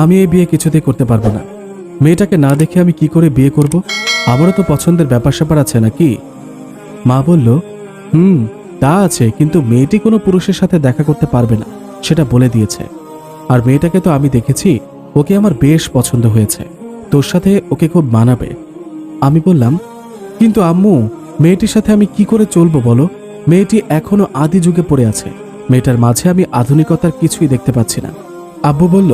আমি এই বিয়ে কিছুতেই করতে পারব না। মেয়েটাকে না দেখে আমি কি করে বিয়ে করব? আমারও তো পছন্দের ব্যাপার স্যাপার আছে নাকি? মা বলল, হুম, তা আছে, কিন্তু মেয়েটি কোনো পুরুষের সাথে দেখা করতে পারবে না, সেটা বলে দিয়েছে। আর মেয়েটাকে তো আমি দেখেছি, ওকে আমার বেশ পছন্দ হয়েছে। তোর সাথে ওকে খুব মানাবে। আমি বললাম, কিন্তু আম্মু, মেয়েটির সাথে আমি কি করে চলবো বলো? মেয়েটি এখনও আদি যুগে পড়ে আছে। মেয়েটার মাঝে আমি আধুনিকতার কিছুই দেখতে পাচ্ছি না। আব্বু বলল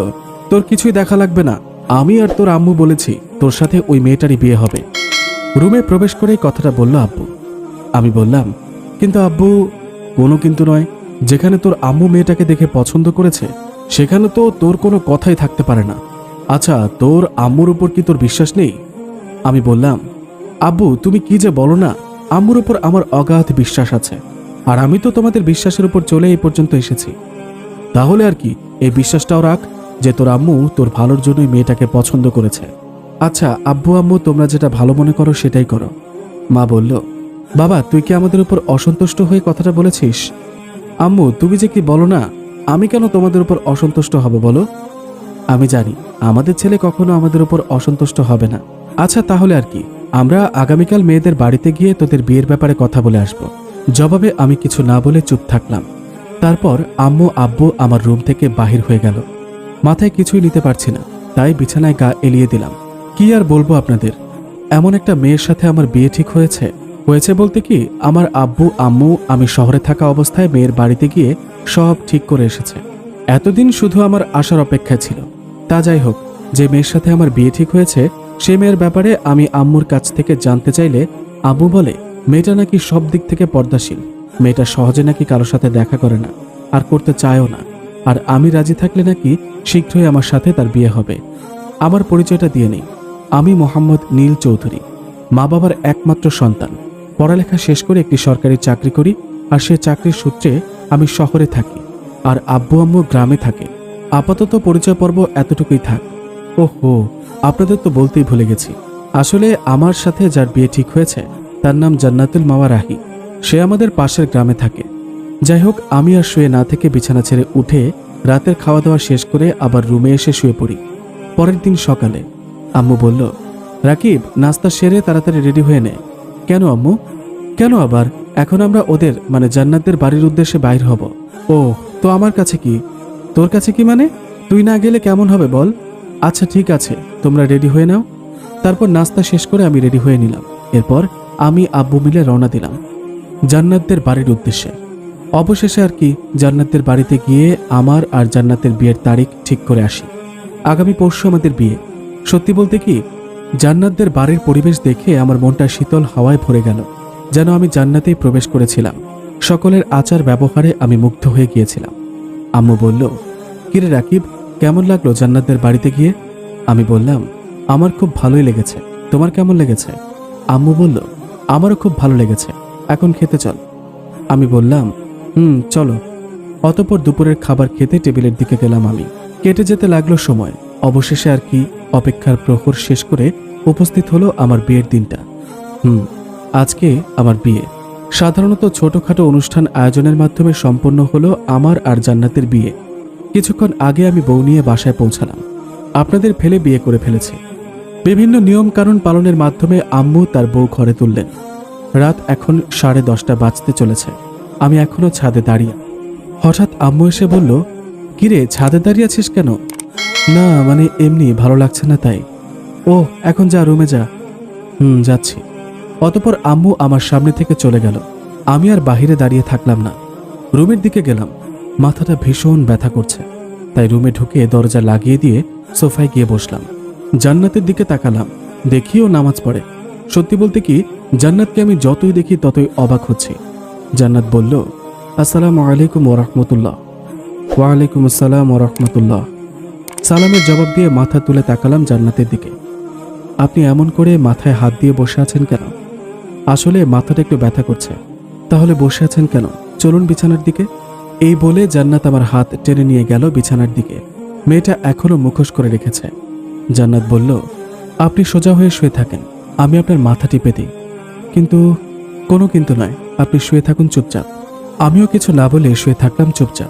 তোর কিছুই দেখা লাগবে না। আমি আর তোর আম্মু বলেছি, তোর সাথে ওই মেয়েটারই বিয়ে হবে। রুমে প্রবেশ করেই কথাটা বলল আব্বু। আমি বললাম, কিন্তু আব্বু, কোনো কিন্তু নয়। যেখানে তোর আম্মু মেয়েটাকে দেখে পছন্দ করেছে, সেখানে তো তোর কোনো কথাই থাকতে পারে না। আচ্ছা তোর আম্মুর উপর কি তোর বিশ্বাস নেই? আমি বললাম, আব্বু, তুমি কি যে বলো না, আম্মুর উপর আমার অগাধ বিশ্বাস আছে। আর আমি তো তোমাদের বিশ্বাসের উপর চলে এই পর্যন্ত এসেছি। তাহলে আর কি, এই বিশ্বাসটাও রাখ যে তোর আম্মু তোর ভালোর জন্যই মেয়েটাকে পছন্দ করেছে। আচ্ছা আব্বু, আম্মু, তোমরা যেটা ভালো মনে করো সেটাই করো। মা বলল, বাবা, তুই কি আমাদের উপর অসন্তুষ্ট হয়ে কথাটা বলেছিস? আম্মু, তুমি যে কি বলো না, আমি কেন তোমাদের উপর অসন্তুষ্ট হব বলো? আমি জানি, আমাদের ছেলে কখনো আমাদের উপর অসন্তুষ্ট হবে না। আচ্ছা তাহলে আর কি, আমরা আগামীকাল মেয়েদের বাড়িতে গিয়ে তোদের বিয়ের ব্যাপারে কথা বলে আসব। জবাবে আমি কিছু না বলে চুপ থাকলাম। তারপর আম্মু, আব্বু আমার রুম থেকে বাহির হয়ে গেল। মাথায় কিছুই নিতে পারছি না। তাই বিছানায় গা এলিয়ে দিলাম। কি আর বলব আপনাদের? এমন একটা মেয়ের সাথে আমার বিয়ে ঠিক হয়েছে। হয়েছে বলতে কি, আমার আব্বু, আম্মু, আমি শহরে থাকা অবস্থায় মেয়ের বাড়িতে গিয়ে সব ঠিক করে এসেছে। এতদিন শুধু আমার আসার অপেক্ষা ছিল। তা যাই হোক, যে মেয়ের সাথে আমার বিয়ে ঠিক হয়েছে, সে মেয়ের ব্যাপারে আমি আম্মুর কাছ থেকে জানতে চাইলে আব্বু বলে, মেয়েটা নাকি সব দিক থেকে পর্দাশীল। মেয়েটা সহজে নাকি কারোর সাথে দেখা করে না, আর করতে চায়ও না। আর আমি রাজি থাকলে নাকি শীঘ্রই আমার সাথে তার বিয়ে হবে। আমার পরিচয়টা দিয়ে নেই। আমি মোহাম্মদ নীল চৌধুরী মা বাবার একমাত্র সন্তান। পড়ালেখা শেষ করে একটি সরকারি চাকরি করি আর সে চাকরির সূত্রে আমি শহরে থাকি আর আব্বু আম্মু গ্রামে থাকে। আপাতত পরিচয় পর্ব এতটুকুই থাক। ওহো, আপনাদের তো বলতেই ভুলে গেছি। আসলে আমার সাথে যার বিয়ে ঠিক হয়েছে, তার নাম জান্নাতুল মাওয়া রাহি। সে আমাদের পাশের গ্রামে থাকে। যাই হোক আমি আর শুয়ে না থেকে বিছানা ছেড়ে উঠে রাতের খাওয়া দাওয়া শেষ করে আবার রুমে এসে শুয়ে পড়ি। পরের দিন সকালে আম্মু বলল, রাকিব, নাস্তা সেরে তাড়াতাড়ি রেডি হয়ে নে। কেন আম্মু? কেন আবার? এখন আমরা ওদের মানে জান্নাতদের বাড়ির উদ্দেশ্যে বাইর হব। ও তো আমার কাছে কি? তোর কাছে কি মানে? তুই না গেলে কেমন হবে বল? আচ্ছা ঠিক আছে, তোমরা রেডি হয়ে নাও। তারপর নাস্তা শেষ করে আমি রেডি হয়ে নিলাম। এরপর আমি আব্বু মিলে রওনা দিলাম জান্নাতদের বাড়ির উদ্দেশ্যে। অবশেষে আর কি জান্নাতদের বাড়িতে গিয়ে আমার আর জান্নাতের বিয়ের তারিখ ঠিক করে আসি। আগামী পরশু আমাদের বিয়ে। সত্যি বলতে কি, জান্নাতদের বাড়ির পরিবেশ দেখে আমার মনটা শীতল হাওয়ায় ভরে গেল, যেন আমি জান্নাতেই প্রবেশ করেছিলাম। সকলের আচার ব্যবহারে আমি মুগ্ধ হয়ে গিয়েছিলাম। আম্মু বলল, কিরে রাকিব, কেমন লাগল জান্নাতদের বাড়িতে গিয়ে? আমি বললাম, আমার খুব ভালোই লেগেছে। তোমার কেমন লেগেছে? আম্মু বলল, আমারও খুব ভালো লেগেছে। এখন খেতে চল। আমি বললাম হুম, চলো। অতপর দুপুরের খাবার খেতে টেবিলের দিকে গেলাম আমি। কেটে যেতে লাগল সময়। অবশেষে আর কি অপেক্ষার প্রহর শেষ করে উপস্থিত হলো আমার বিয়ের দিনটা। হুম, আজকে আমার বিয়ে। সাধারণত ছোটখাটো অনুষ্ঠান আয়োজনের মাধ্যমে সম্পন্ন হলো আমার আর জান্নাতের বিয়ে। কিছুক্ষণ আগে আমি বউ নিয়ে বাসায় পৌঁছালাম। আপনাদের ফেলে বিয়ে করে ফেলেছি। বিভিন্ন নিয়ম কানুন পালনের মাধ্যমে আম্মু তার বউ ঘরে তুললেন। রাত এখন সাড়ে দশটা বাজতে চলেছে। আমি এখনও ছাদে দাঁড়িয়ে। হঠাৎ আম্মু এসে বলল, কিরে, ছাদে দাঁড়িয়ে আছিস কেন? না মানে এমনি, ভালো লাগছে না তাই। ও এখন যা, রুমে যা। হুম, যাচ্ছি। অতপর আম্মু আমার সামনে থেকে চলে গেল। আমি আর বাহিরে দাঁড়িয়ে থাকলাম না। রুমের দিকে গেলাম। মাথাটা ভীষণ ব্যথা করছে। তাই রুমে ঢুকে দরজা লাগিয়ে দিয়ে সোফায় গিয়ে বসলাম। জান্নাতের দিকে তাকালাম। দেখিও নামাজ পড়ে। সত্যি বলতে কি, জান্নাতকে আমি যতই দেখি ততই অবাক হচ্ছি। জান্নাত বলল, আসসালামু আলাইকুম ওরহমতুল্লাহ ওয়ালাইকুম আসসালাম ওরহমতুল্লাহ সালামের জবাব দিয়ে মাথা তুলে তাকালাম জান্নাতের দিকে। আপনি এমন করে মাথায় হাত দিয়ে বসে আছেন কেন? আসলে মাথাটা একটু ব্যথা করছে। তাহলে বসে আছেন কেন? চলুন বিছানার দিকে। এই বলে জান্নাত আমার হাত টেনে নিয়ে গেল বিছানার দিকে। মেয়েটা এখনও মুখোশ করে রেখেছে। জান্নাত বলল, আপনি সোজা হয়ে শুয়ে থাকেন। আমি আপনার মাথা টিপে দিই। কিন্তু কোনো কিন্তু নয়। আপনি শুয়ে থাকুন চুপচাপ। আমিও কিছু না বলে শুয়ে থাকলাম চুপচাপ।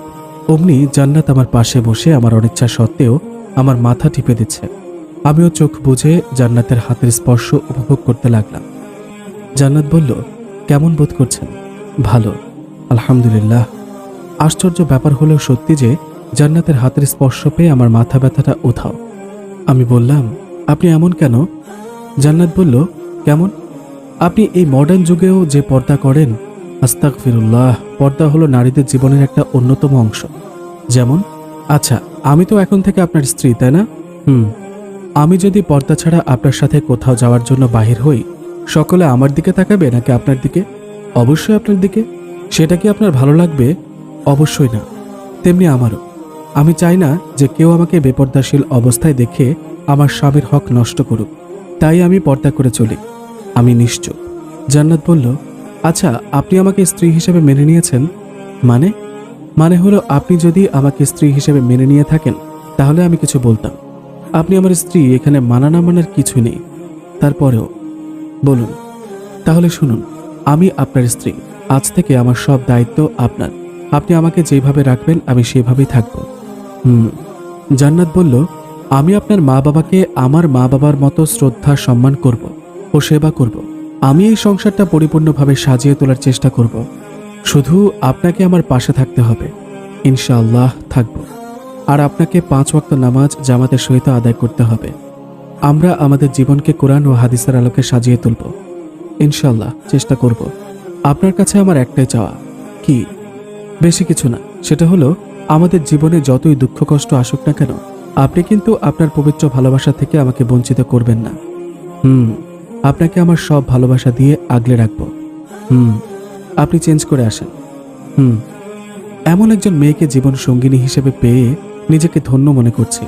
অমনি জান্নাত আমার পাশে বসে আমার অনিচ্ছা সত্ত্বেও আমার মাথা টিপে দিচ্ছে। আমিও চোখ বুঝে জান্নাতের হাতের স্পর্শ উপভোগ করতে লাগলাম। জান্নাত বলল, কেমন বোধ করছেন? ভালো, আলহামদুলিল্লাহ। আশ্চর্য ব্যাপার হলো সত্যি যে, জান্নাতের হাতের স্পর্শ পেয়ে আমার মাথা ব্যথাটা উধাও। আমি বললাম, আপনি এমন কেন? জান্নাত বলল, কেমন? আপনি এই মডার্ন যুগেও যে পর্দা করেন আস্তাক ফিরুল্লাহ পর্দা হলো নারীদের জীবনের একটা অন্যতম অংশ। যেমন আচ্ছা আমি তো এখন থেকে আপনার স্ত্রী, তাই না? হুম। আমি যদি পর্দা ছাড়া আপনার সাথে কোথাও যাওয়ার জন্য বাহির হই, সকলে আমার দিকে তাকাবে নাকি আপনার দিকে? অবশ্যই আপনার দিকে। সেটা কি আপনার ভালো লাগবে? অবশ্যই না। তেমনি আমারও। আমি চাই না যে কেউ আমাকে বেপর্দাশীল অবস্থায় দেখে আমার স্বামীর হক নষ্ট করুক। তাই আমি পর্দা করে চলি। আমি নিশ্চুপ। জান্নাত বলল আচ্ছা আপনি আমাকে স্ত্রী হিসেবে মেনে নিয়েছেন? মানে? মানে হলো, আপনি যদি আমাকে স্ত্রী হিসেবে মেনে নিয়ে থাকেন, তাহলে আমি কিছু বলতাম। আপনি আমার স্ত্রী, এখানে মানা না মানার কিছু নেই। তারপরেও, বলুন, তাহলে শুনুন, আমি আপনার স্ত্রী। আজ থেকে আমার সব দায়িত্ব আপনার। আপনি আমাকে যেভাবে রাখবেন, আমি সেভাবেই থাকব। হুম, জান্নাত বলল, আমি আপনার মা বাবাকে আমার মা বাবার মতো শ্রদ্ধা সম্মান করব। ও সেবা করব। আমি এই সংসারটা পরিপূর্ণভাবে সাজিয়ে তোলার চেষ্টা করব। শুধু আপনাকে আমার পাশে থাকতে হবে। ইনশাআল্লাহ থাকব। আর আপনাকে পাঁচ ওয়াক্ত নামাজ জামাতের সহিত আদায় করতে হবে। আমরা আমাদের জীবনকে কোরআন ও হাদিসের আলোকে সাজিয়ে তুলব। ইনশাল্লাহ চেষ্টা করব। আপনার কাছে আমার একটাই চাওয়া। কি? বেশি কিছু না। সেটা হলো, আমাদের জীবনে যতই দুঃখ কষ্ট আসুক না কেন, আপনি কিন্তু আপনার পবিত্র ভালোবাসা থেকে আমাকে বঞ্চিত করবেন না। হুম। আপনাকে আমার সব ভালোবাসা দিয়ে আগলে রাখব। হুম, আপনি চেঞ্জ করে আসেন। হুম, এমন একজন মেয়েকে জীবন সঙ্গিনী হিসেবে পেয়ে নিজেকে ধন্য মনে করছি।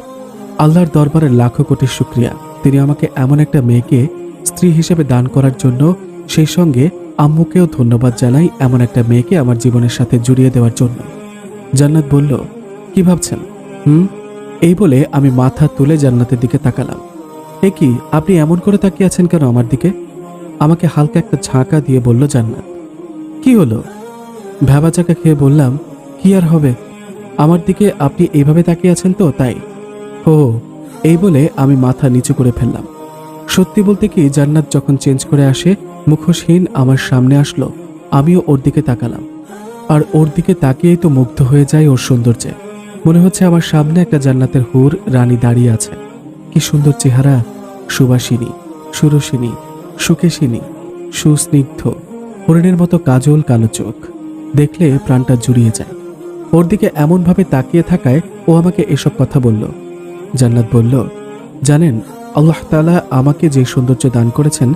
আল্লাহর দরবারে লাখো কোটি শুক্রিয়া। তিনি আমাকে এমন একটা মেয়েকে স্ত্রী হিসেবে দান করার জন্য সেই সঙ্গে আম্মুকেও ধন্যবাদ জানাই এমন একটা মেয়েকে আমার জীবনের সাথে জুড়িয়ে দেওয়ার জন্য। জান্নাত বলল, কি ভাবছেন? হুম, এই বলে আমি মাথা তুলে জান্নাতের দিকে তাকালাম। এ কি, আপনি এমন করে তাকিয়ে আছেন কেন আমার দিকে? আমাকে হালকা একটা ঝাঁকা দিয়ে বলল, জান্নাত। কি হলো? ভ্যাবা চাকা খেয়ে বললাম, কি আর হবে? আমার দিকে আপনি এইভাবে তাকিয়ে আছেন তো, তাই? ও এই বলে আমি মাথা নিচু করে ফেললাম। সত্যি বলতে কি, জান্নাত যখন চেঞ্জ করে আসে, মুখোশহীন আমার সামনে আসলো, আমিও ওর দিকে তাকালাম। আর ওর দিকে তাকিয়েই তো মুগ্ধ হয়ে যায় ওর সৌন্দর্যে। মনে হচ্ছে আমার সামনে একটা জান্নাতের হুর রানী দাঁড়িয়ে আছে। কি সুন্দর চেহারা। সুবাসিনী, সুরসিনী, সুকেশিনী, সুস্নিগ্ধ। হরিণের মতো কাজল কালো চোখ। দেখলে প্রাণটা জুড়িয়ে যায়। ওর দিকে এমনভাবে তাকিয়ে থাকায় ও আমাকে এসব কথা বলল। জান্নাত বলল, জানেন, আল্লাহ তাআলা আমাকে যে সৌন্দর্য দান করেছেন,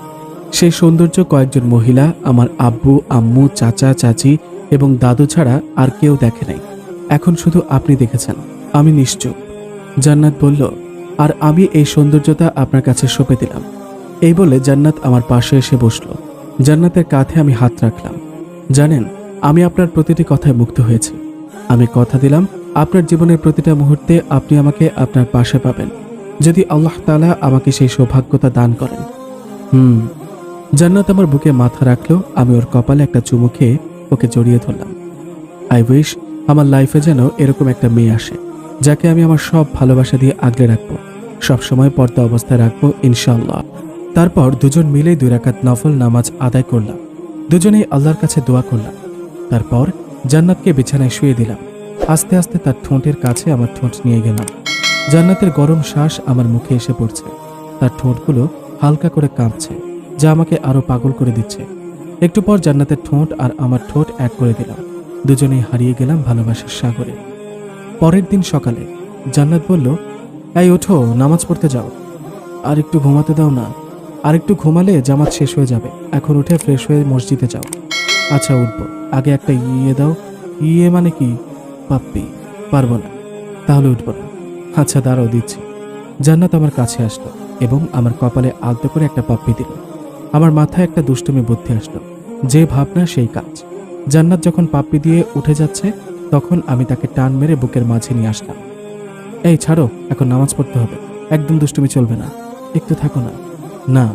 সেই সৌন্দর্য কয়েকজন মহিলা, আমার আব্বু, আম্মু, চাচা, চাচি এবং দাদু ছাড়া আর কেউ দেখে নাই। এখন শুধু আপনি দেখেছেন, আমি নিশ্চুপ। জান্নাত বলল আর আমি এই সৌন্দর্যতা আপনার কাছে সঁপে দিলাম। এই বলে জান্নাত আমার পাশে এসে বসল। জান্নাতের কাঁধে আমি হাত রাখলাম। জানেন, আমি আপনার প্রতিটি কথায় মুগ্ধ হয়েছি। আমি কথা দিলাম, আপনার জীবনের প্রতিটা মুহূর্তে আপনি আমাকে আপনার পাশে পাবেন। যদি আল্লাহ তাআলা আমাকে সেই সৌভাগ্যতা দান করেন। হুম। জান্নাত আমার বুকে মাথা রাখল, আমি ওর কপালে একটা চুমু খেয়ে ওকে জড়িয়ে ধরলাম। আই উইশ আমার লাইফে যেন এরকম একটা মেয়ে আসে। যাকে আমি আমার সব ভালোবাসা দিয়ে আগলে রাখব সবসময় পর্দা অবস্থায় রাখব, ইনশাআল্লাহ। তারপর দুজন মিলে দুই রাকাত নফল নামাজ আদায় করলাম। দুজনেই আল্লাহর কাছে দোয়া করলাম। তারপর জান্নাতকে বিছানায় শুয়ে দিলাম। আস্তে আস্তে তার ঠোঁটের কাছে আমার ঠোঁট নিয়ে গেলাম। জান্নাতের গরম শ্বাস আমার মুখে এসে পড়ছে। তার ঠোঁটগুলো হালকা করে কাঁপছে, যা আমাকে আরও পাগল করে দিচ্ছে। একটু পর জান্নাতের ঠোঁট আর আমার ঠোঁট এক করে দিলাম। দুজনেই হারিয়ে গেলাম ভালোবাসার সাগরে। পরের দিন সকালে জান্নাত বলল, এই ওঠো, নামাজ পড়তে যাও। আর একটু ঘুমাতে দাও না। আর একটু ঘুমালে জামাত শেষ হয়ে যাবে। এখন উঠে ফ্রেশ হয়ে মসজিদে যাও। আচ্ছা উঠবো। আগে একটা ইয়ে দাও। ইয়ে মানে কি? পাপ্পি। পারব না। তাহলে উঠবো না। আচ্ছা দাঁড়াও, দিচ্ছি। জান্নাত আমার কাছে আসলো এবং আমার কপালে আলতো করে একটা পাপ্পি দিল। আমার মাথায় একটা দুষ্টুমি বুদ্ধি আসলো। যে ভাবনা, সেই কাজ। জান্নাত যখন পাপ্পি দিয়ে উঠে যাচ্ছে তখন আমি তাকে টান মেরে বুকের মাঝে নিয়ে আসলাম। এই ছাড়ো, এখন নামাজ পড়তে হবে। একদম দুষ্টুমি চলবে না। একটু থাকো না। না,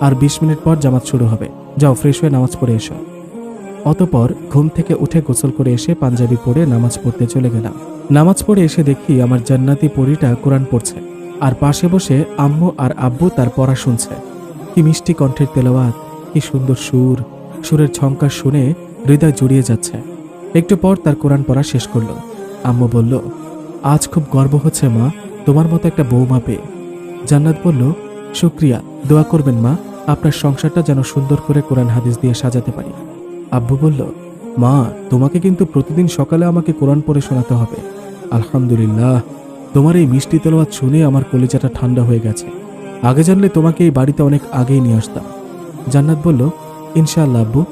আর বিশ মিনিট পর জামাত শুরু হবে। যাও, ফ্রেশ হয়ে নামাজ পড়ে এসো। অতপর ঘুম থেকে উঠে গোসল করে এসে পাঞ্জাবি পরে নামাজ পড়তে চলে গেলাম। নামাজ পড়ে এসে দেখি আমার জান্নাতি পরীটা কোরআন পড়ছে। আর পাশে বসে আম্মু আর আব্বু তার পড়া শুনছে। কি মিষ্টি কণ্ঠের তেলাওয়াত, কি সুন্দর সুর। সুরের ঝঙ্কার শুনে হৃদয় জুড়িয়ে যাচ্ছে। একটু পর তার কোরআন পড়া শেষ করল। আম্মু বলল, আজ খুব গর্ব হচ্ছে মা, তোমার মতো একটা বৌমা পেয়ে। জান্নাত বলল, শুক্রিয়া, দোয়া করবেন মা, আপনার সংসারটা যেন সুন্দর করে কোরআন হাদিস দিয়ে সাজাতে পারি। আব্বু বলল, মা, তোমাকে কিন্তু প্রতিদিন সকালে আমাকে কোরআন পড়ে শোনাতে হবে। আলহামদুলিল্লাহ, তোমার এই মিষ্টি তেলোয়াত শুনে আমার কলিজাটা ঠান্ডা হয়ে গেছে। আগে জানলে তোমাকে এই বাড়িতে অনেক আগেই নিয়ে আসতাম। জান্নাত বলল, ইনশাআল্লাহ আব্বু।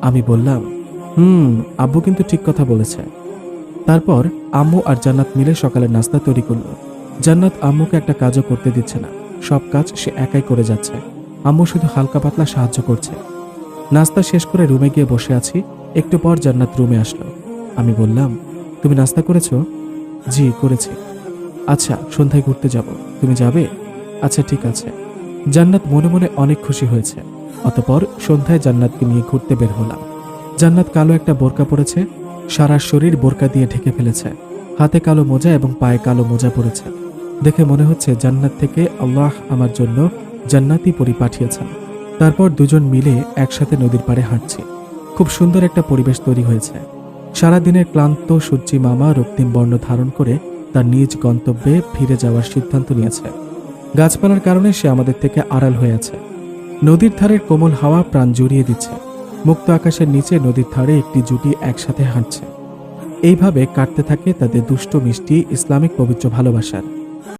আমি বললাম হুম, আব্বু কিন্তু ঠিক কথা বলেছে। তারপর আম্মু আর জান্নাত মিলে সকালে নাস্তা তৈরি করল। জান্নাত আম্মুকে একটা কাজও করতে দিচ্ছে না। সব কাজ সে একাই করে যাচ্ছে। আম্মু শুধু হালকা পাতলা সাহায্য করছে। নাস্তা শেষ করে রুমে গিয়ে বসে আছি। একটু পর জান্নাত রুমে আসলো। আমি বললাম, তুমি নাস্তা করেছ? জি, করেছি। আচ্ছা সন্ধ্যায় ঘুরতে যাব। তুমি যাবে? আচ্ছা ঠিক আছে। জান্নাত মনে মনে অনেক খুশি হয়েছে। অতপর সন্ধ্যায় জান্নাতকে নিয়ে ঘুরতে বের হলাম। জান্নাত কালো একটা বোরকা পরেছে, সারা শরীর বোরকা দিয়ে ঢেকে ফেলেছে, হাতে কালো মোজা এবং পায়ে কালো মোজা পরেছে। দেখে মনে হচ্ছে জান্নাত থেকে আল্লাহ আমার জন্য জান্নাতি পরি পাঠিয়েছেন। তারপর দুজন মিলে একসাথে নদীর পাড়ে হাঁটছি। খুব সুন্দর একটা পরিবেশ তৈরি হয়েছে। সারাদিনের ক্লান্ত, সূর্যি মামা রক্তিম বর্ণ ধারণ করে তার নিজ গন্তব্যে ফিরে যাওয়ার সিদ্ধান্ত নিয়েছে। গাছপালার কারণে সে আমাদের থেকে আড়াল হয়ে আছে। নদীর ধারের কোমল হাওয়া প্রাণ জুড়িয়ে দিচ্ছে। মুক্ত আকাশের নিচে নদীর ধারে একটি জুটি একসাথে হাঁটছে। এইভাবে কাটতে থাকে তাদের দুষ্ট মিষ্টি ইসলামিক পবিত্র ভালোবাসার।